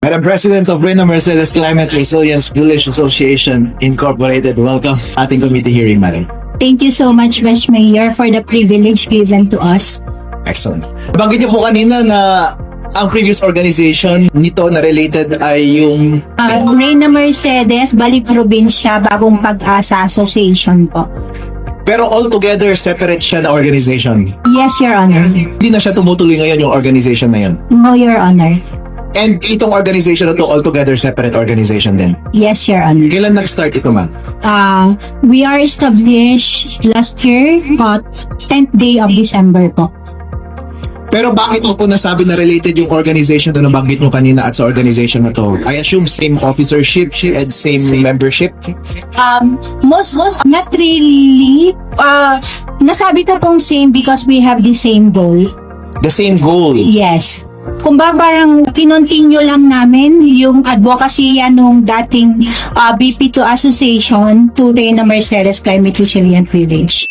Madam President of Reyna Mercedes Climate Resilience Village Association Incorporated, welcome ating committee hearing, Madam. Thank you so much, Vice Mayor, for the privilege given to us. Excellent. Banggit niyo po kanina na ang previous organization nito na related ay yung Uh, Reyna Mercedes, Balik Probinsya, Bagong Pag-asa Association po. pero altogether separate siya na organization. Yes, Your Honor. Hindi na siya tumutuloy ngayon yung organization na yun. No, Your Honor. And itong organization na to altogether separate organization din. Yes, Your Honor. Kailan nag-start ito, ma'am? Uh, we are established last year, but 10th day of December po. Pero bakit mo po nasabi na related yung organization na nabanggit mo kanina at sa organization na to? I assume same officership and same membership? Um, most, not really. Uh, nasabi ko pong same because we have the same goal. The same goal. Yes. Ba parang kinontinue lang namin yung advocacy nung dating uh, BP2 Association to Reyna Mercedes Climate Resilient Village.